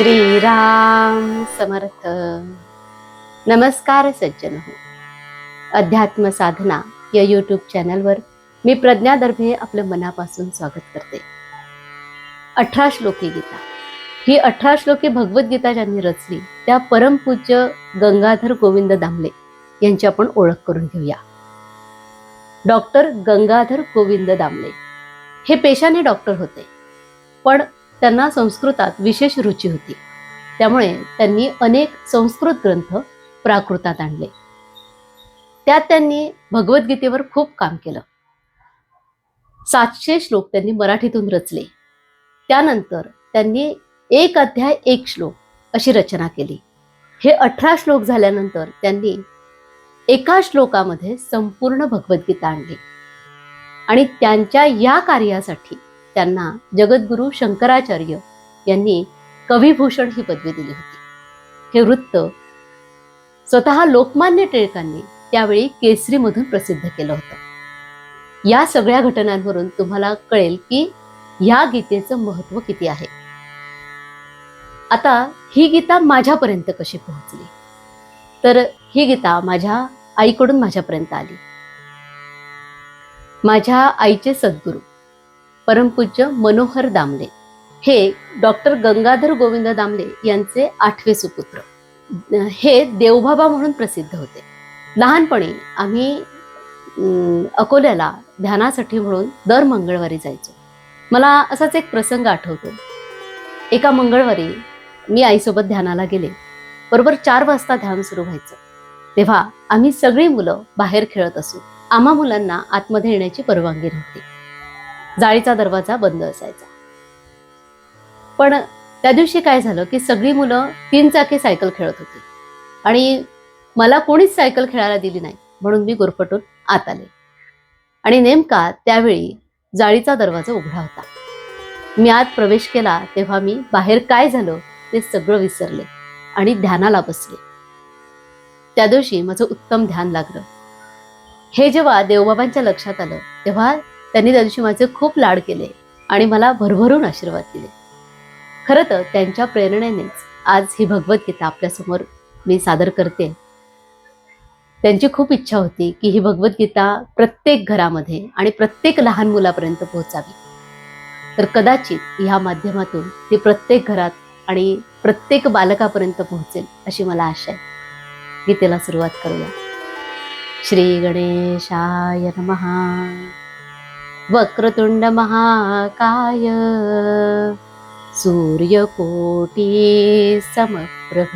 श्रीराम समर्थ. नमस्कार सज्जन. हो अध्यात्म साधना या यूट्यूब चॅनलवर मी प्रज्ञा दर्भे आपलं मनापासून स्वागत करते. अठरा श्लोकी गीता. ही अठरा श्लोकी भगवद्गीता ज्यांनी रचली त्या परमपूज्य गंगाधर गोविंद दामले यांची आपण ओळख करून घेऊया. डॉक्टर गंगाधर गोविंद दामले. हे पेशाने डॉक्टर होते. पण त्यांना संस्कृतात विशेष रुची होती. त्यामुळे त्यांनी अनेक संस्कृत ग्रंथ प्राकृतात आणले. त्यात त्यांनी भगवद्गीतेवर खूप काम केलं. सातशे श्लोक त्यांनी मराठीतून रचले. त्यानंतर त्यांनी एक अध्याय एक श्लोक अशी रचना केली. हे अठरा श्लोक झाल्यानंतर त्यांनी एका श्लोकामध्ये संपूर्ण भगवद्गीता आणली. आणि त्यांच्या या कार्यासाठी त्यांना जगद्गुरु शंकराचार्य यांनी कविभूषण ही पदवी दिली होती. हे वृत्त स्वतः लोकमान्य टिळकांनी त्यावेळी केसरीमधून प्रसिद्ध केलं होतं. या सगळ्या घटनांवरून तुम्हाला कळेल की या गीतेचं महत्त्व किती आहे. आता ही गीता माझ्यापर्यंत कशी पोहोचली? तर ही गीता माझ्या आईकडून माझ्यापर्यंत आली. माझ्या आईचे सद्गुरू. परमपूज्य मनोहर दामले. हे डॉक्टर गंगाधर गोविंद दामले यांचे आठवे सुपुत्र. हे देवबाबा म्हणून प्रसिद्ध होते. लहानपणी आम्ही अकोल्याला ध्यानासाठी म्हणून दर मंगळवारी जायचो. मला असाच एक प्रसंग आठवतो. एका मंगळवारी मी आईसोबत ध्यानाला गेले. बरोबर चार वाजता ध्यान सुरू व्हायचं. तेव्हा आम्ही सगळी मुलं बाहेर खेळत असू. आम्हा मुलांना आतमध्ये येण्याची परवानगी नव्हती. जाळीचा दरवाजा बंद असायचा. पण त्या दिवशी काय झालं की सगळी मुलं तीन चाकी सायकल खेळत होती. आणि मला कोणीच सायकल खेळायला दिली नाही म्हणून मी गुरफटून आत आले. आणि नेमका त्यावेळी जाळीचा दरवाजा उघडा होता. मी आत प्रवेश केला तेव्हा मी बाहेर काय झालं ते सगळं विसरले आणि ध्यानाला बसले. त्या दिवशी माझं उत्तम ध्यान लागलं. हे जेव्हा देवबाबांच्या लक्षात आलं तेव्हा त्यांनी त्या दिवशी माझे खूप लाड केले आणि मला भरभरून आशीर्वाद दिले. खरं तर त्यांच्या प्रेरणेनेच आज ही भगवद्गीता आपल्यासमोर मी सादर करते. त्यांची खूप इच्छा होती की ही भगवद्गीता प्रत्येक घरामध्ये आणि प्रत्येक लहान मुलापर्यंत पोहोचावी. तर कदाचित ह्या माध्यमातून ती प्रत्येक घरात आणि प्रत्येक बालकापर्यंत पोहोचेल अशी मला आशा आहे. गीतेला सुरुवात करूया. श्री गणेशाय नमहा वक्रतुंड महाकाय. सूर्यकोटी समप्रभ.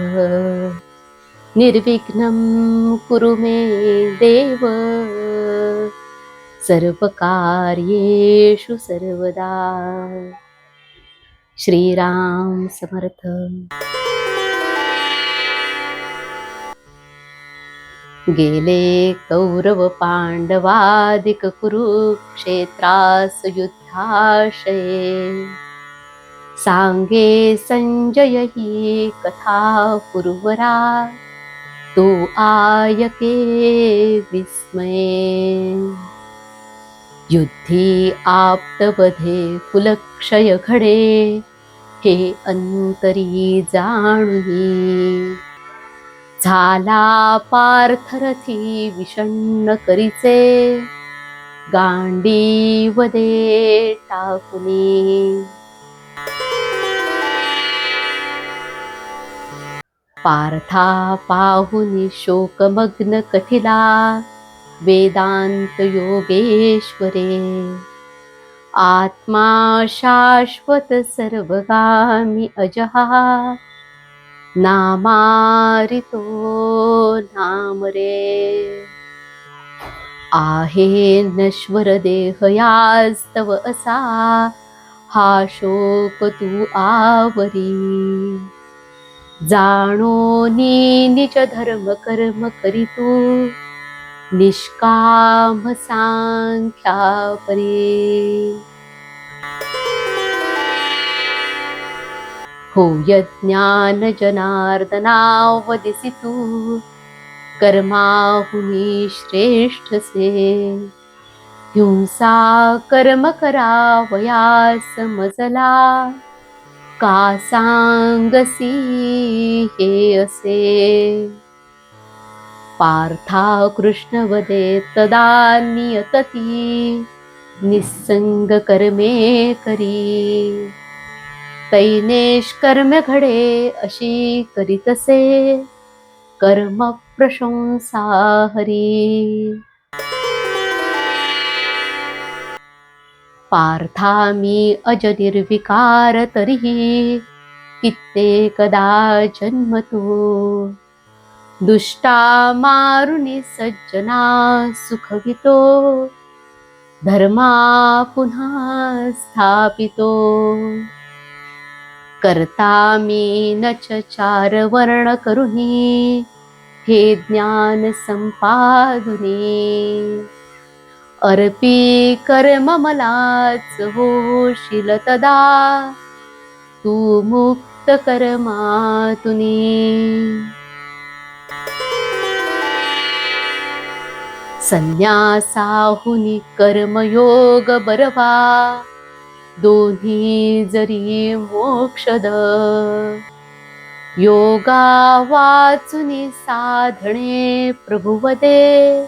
निर्विघ्नं कुरु मे देव. सर्वकार्येषु सर्वदा. श्रीराम समर्थ. गेले कौरव पांडवादिक कुरुक्षेत्रास युद्धाशये सांगे संजय ही कथा पुरवरा तो आयके विस्मये. युद्धी आप्तवधे कुलक्षय घडे हे अंतरी जाणवी झाला पार्थरथी विषण्ण करीचे. गांडीवदे टाकुनी. पार्था पाहुनी शोकमग्न कथिला वेदांत योगेश्वरे. आत्मा शाश्वत सर्वगामी अजहा. नामारितो नाम रे. आहे नश्वर देह यास्तव असा हा शोक तू आवरी. जाणो नी निज धर्म कर्म करीतू निष्काम सांख्या परी हो यज्ञान जनार्दनावदिसि तू कर्माहुनी श्रेष्ठ से हिंसा कर्म करावया समजला का सांगसी हे असे पार्था कृष्णवदे तदा नियतती। निसंग कर्मे करी। तैनेश कर्म घडे अशी करीतसे कर्म प्रशंसा हरी. पार्था मी अज निर्विकार तरीही कित्येकदा जन्म तू दुष्टा मारुनी सज्जना सुखवितो धर्मा पुन्हा स्थापितो. करता मी नच चार वर्ण करुनी हे ज्ञान संपादुनी. अर्पी कर्म मलाच होशील तदा. तू मुक्त कर्मातुनी. संन्यासाहुनी कर्मयोग बरवा. दोन्ही जरी मोक्षद. योगा वाचुनी साधणे प्रभुवदे.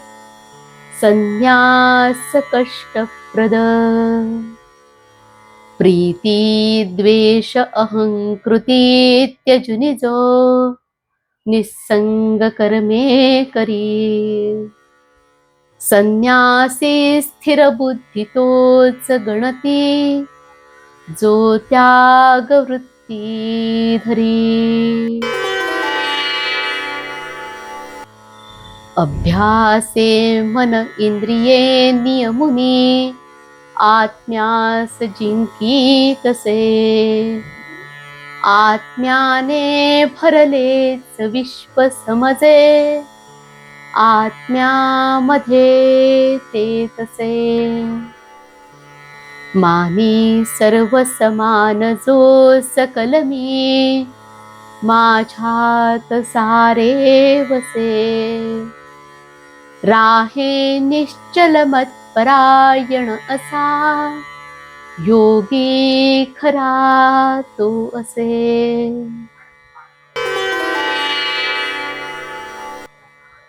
संन्यास कष्टप्रद. प्रीती द्वेष अहंकृती त्यजुनि जो निसंग कर्मे करी. संन्यासी स्थिर तोच गणती. जो त्याग वृत्ती धरी अभ्यासे मन इंद्रिये नियमुनी आत्म्यास जिंकी तसे। आत्म्याने भरलेच विश्व समजे आत्म्यामध्ये ते तसे। मानी सर्व समान जो सकल मी माझ्यात सारे वसे. राहे निश्चल मतपरायण असा योगी खरा तो असे.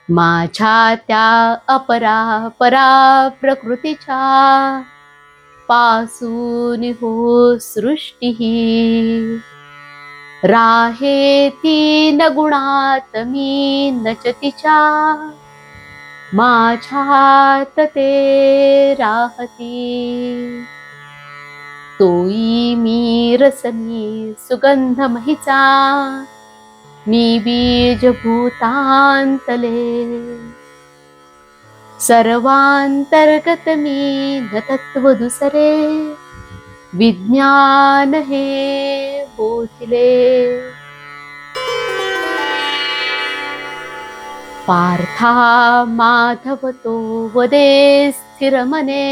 माझ्या त्या अपरा परा प्रकृतीच्या पासून हो सृष्टी. राहे न गुणात मी नचतीच्या माझ्यात ते राहती. तोई मी रसनी सुगंध महिचा. मी बीज भूतांतले सर्वांतर्गत मी न तत्व दुसरे विज्ञान हे बोधिले। पार्था माधव तो वदे स्थिर मने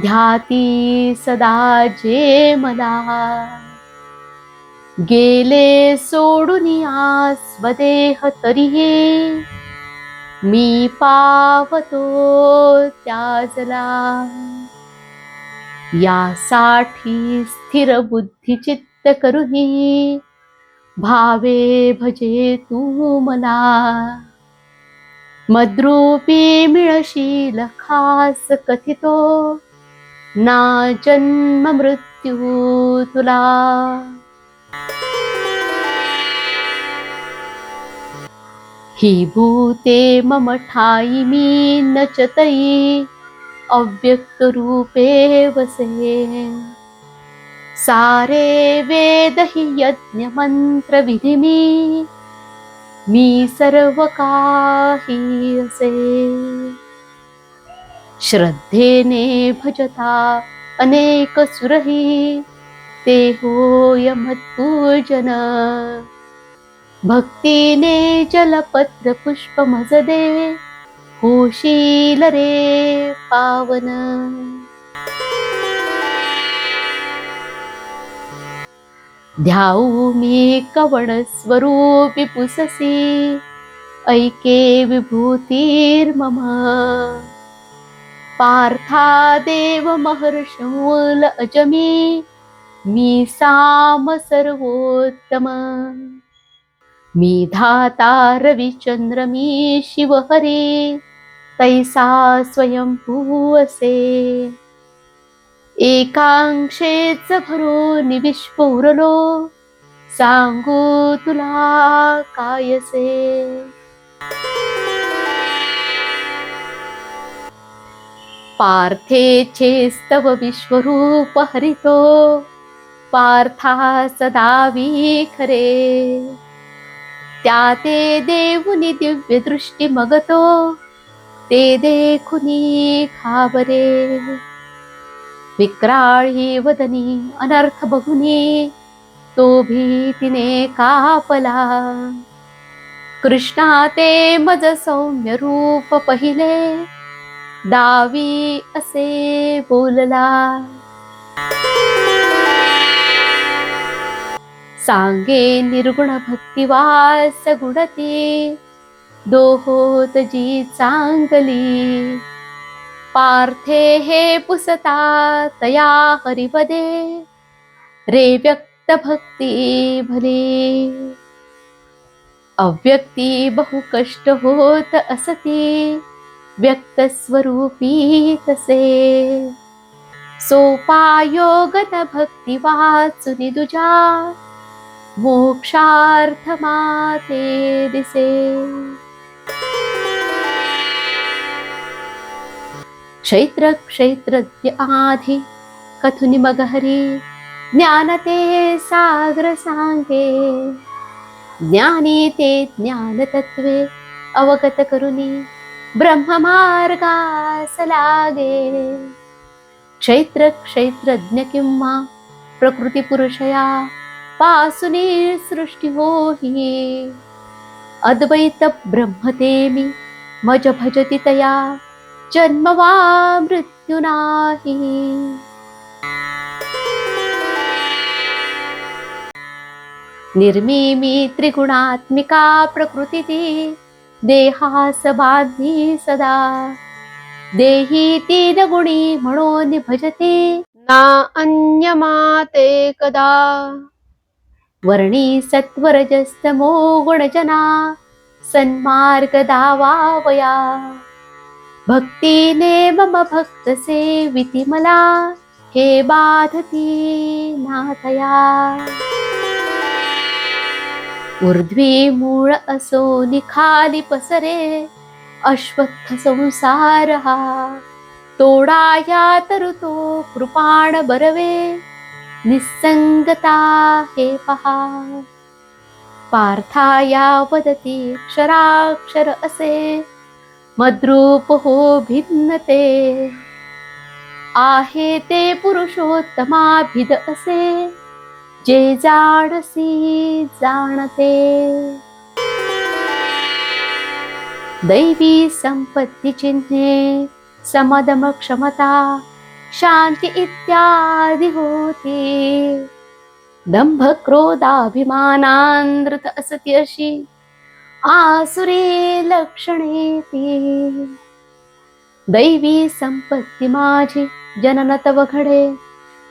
ध्याती सदा जे मला गेले सोडून या स्वदेह तरीही मी पावतो त्याजला यासाठी स्थिर बुद्धी चित्त करुही भावे भजे तू मला मद्रूपी मिळशील खास कथितो. ना जन्म मृत्यू तुला. ही भूते मम ठाई मी नचतई अव्यक्त रूपे वसे। सारे वेद हि यज्ञ मंत्र मी मी सर्व काही असे। श्रद्धेने भजता अनेक सुरही ते होय मत्पूजन। भक्तीने जलपत्र पुष्प मजदे होशील रे पावन. ध्याऊ मी कवण स्वरूपी पुससी ऐके विभूतीर्मम पार्था देव महर्षमूल अजमी मी साम सर्वोत्तम. मी धाता रविचंद्र मी शिवहरी तैसा स्वयंभू असे एकांक्षेच भरून विश्व उरलो सांगू तुला कायसे। पार्थेचे स्तव विश्वरूप हरितो पार्था सदा खरे त्या ते देऊनी दिव्य दृष्टी मगतो ते देखुनी खाबरे. विक्राळी वदनी अनर्थ बघुनी तो भीतीने कापला. कृष्णा ते मज सौम्य रूप पहिले दावी असे बोलला. सांगे निर्गुण भक्तिवास गुणती. दोहोत जी चांगली. पार्थे हे पुसता तया हरिपदे रे व्यक्त भक्ती भली. अव्यक्ती बहु कष्ट होत असती. व्यक्त स्वरूपी तसे. सोपायोगत भक्ती वाचुनी दुजा. मोक्षार्थ माते दिसे। क्षैत्र क्षेत्रज्ञ आधी कथुनी मग हरी ज्ञान ते सागर सांगे। ज्ञानी ते ज्ञान तत्वे अवगत करुनी ब्रह्ममार्गास लागे क्षेत्र क्षेत्रज्ञ किंवा प्रकृती पुरुषया पासुनी सृष्टी होही। अद्वैत ब्रह्मते मी मज भजती तया जन्म वा मृत्यू नाही। निर्मिमी त्रिगुणात्मिका प्रकृती देहास बांधी सदा। देही तीन गुणी म्हणून भजते ना अन्य माते कदा वर्णी सत्वरजस्तमो गुणजना सन्मार्ग दावावया। भक्तीने मम भक्त सेविती मला हे बाधती नाथया। ऊर्ध्वी मूळ असो निखाली पसरे अश्वत्थ संसार हा तोडाया तर तो कृपाण बरवे निसंगता हे पहा. पार्थाया वदती क्षराक्षर असे. मद्रूप हो भिन्नते. आहे ते पुरुषोत्तमाभिद असे. जे जाणसी जाणते. दैवी संपत्ती चिन्हे समदम क्षमता शांती इत्यादी होती. दंभ क्रोधाभिमानांद्रत असती अशी आसुरे लक्षणे ती दैवी संपत्ती माझी जनन तव घडे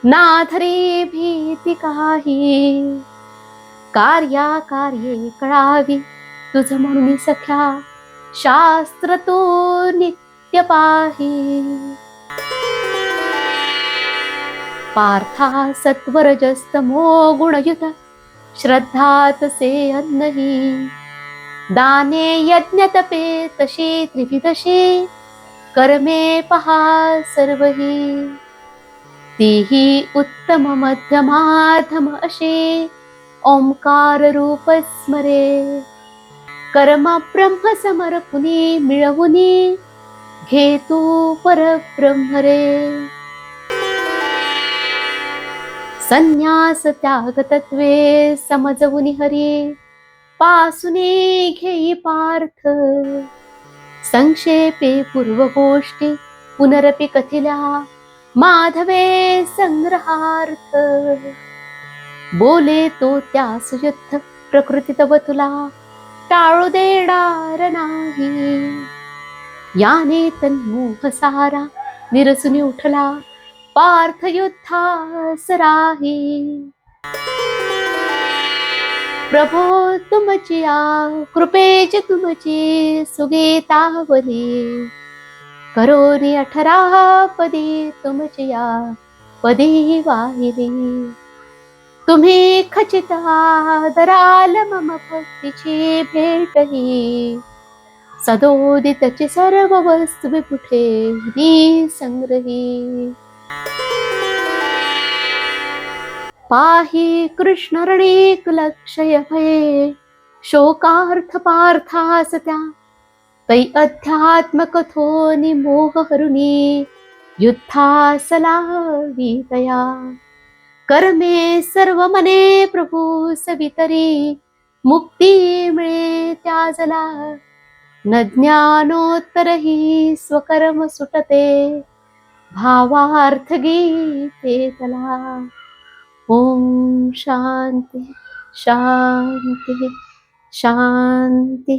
नाथरी भीती काही. कार्या कार्ये कळावी तुझ म्हणून सख्या शास्त्र तो नित्य पाही. पार्था सत्वरजस्तमो गुणयुत। श्रद्धात से अन्नही। दाने यज्ञ तपे तशी कर्मे पहा सर्वही। तीही उत्तम मध्यमाधम अशी ओंकार रूप स्मरे कर्म ब्रह्म समर्पुनी मिळवुनी। घेतू परब्रह्म रे संन्यास त्याग तत्वे समजवुनी हरी पासुने घेई पार्थ। संक्षेपे पूर्व गोष्टी पुनरपि कथिल्या माधवे संग्रहार्थ। बोले तो त्यास युद्ध प्रकृती तव तुला टाळू देणार नाही। याने तन्मोह सारा निरसुनी उठला। पार्थ युद्धास राही प्रभो तुमचिया कृपेच तुमची सुगीतावली करोनी अठरा पदी तुमचिया पदी वाहिली. तुम्ही खचिता दराल मम भक्तीची भेटही सदोदितची सर्व वस्तू कुठे संग्रही. पाहि कृष्ण लक्षय भये शोकार्थ पार्थास त्या तै अध्यात्म कथोनी मोह हरुणी कर्मे सर्व मने प्रभू सवितरी मुक्ती मिळे त्याजला। न ज्ञानोत्तरही स्वकर्म सुटते भावार्थ गीते तला ओम शांती शांती शांती।